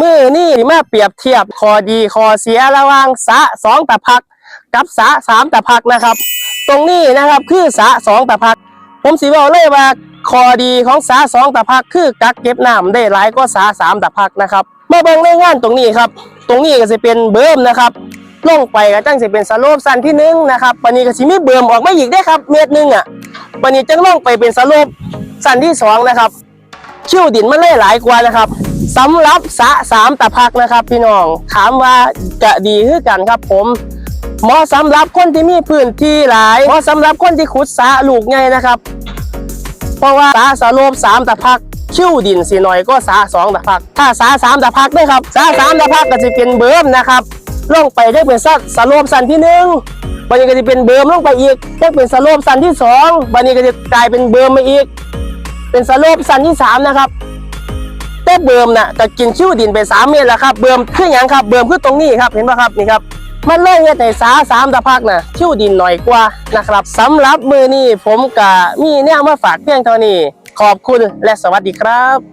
มือนี่มาเปรียบเทียบข้อดีข้อเสียระหว่างสะสองตะพัก กับสะสามตะพักนะครับ ตรงนี้นะครับคือสะสองตะพัก ผมสิบอกเลยว่าข้อดีของสะสองตะพักคือกักเก็บน้ำได้หลายกว่าสะสามตะพักนะครับมาเบิ่งในงานตรงนี้ครับ ตรงนี้ก็จะเป็นเบิ่มนะครับลงไปก็จังสิเป็นสโลปสั้นที่หนึ่งนะครับปันนี้ก็สิมีเบิ่มออกมาอีกได้ครับ เมตรหนึ่งอะปันนี้จังลงไปเป็นสโลปสั้นที่สองนะครับชิวดินมันเลยหลายกว่านะครับ สำหรับสะสามตะพักนะครับพี่น้องถามว่าจะดีคือกันครับผมเหมาะสำหรับคนที่มีพื้นที่หลายเหมาะสำหรับคนที่ขุดสะลูกไงนะครับ เพราะว่าสาสาโลบสามตะพักชิวดินสีหน่อยก็สาสองตะพัก ถ้าสาสามตะพักด้วยครับสาสามตะพักก็จะเป็นเบิ่มนะครับลงไปได้เป็นสัสาโลบสันที่หนึ่งวันนี้ก็จะเป็นเบิ่มลงไปอีกได้เป็นสาโลบสันที่สองวันนี้ก็จะกลายเป็นเบิ่มมาอีก เป็นสาโลบสันที่สามนะครับ แต่เบิ่มน่ะก็กินชิ้วดินไปสามเมตรแล้วครับเบิ่มคืออย่างครับเบิ่มคือตรงนี้ครับเห็นป่ะครับนี่ครับมันเลยเฮ็ดให้สาสามตะพักน่ะชิ้วดินหน่อยกว่านะครับสำหรับมือนี้ผมกะมีแนวมาฝากเพียงเท่านี้ ขอบคุณและสวัสดีครับ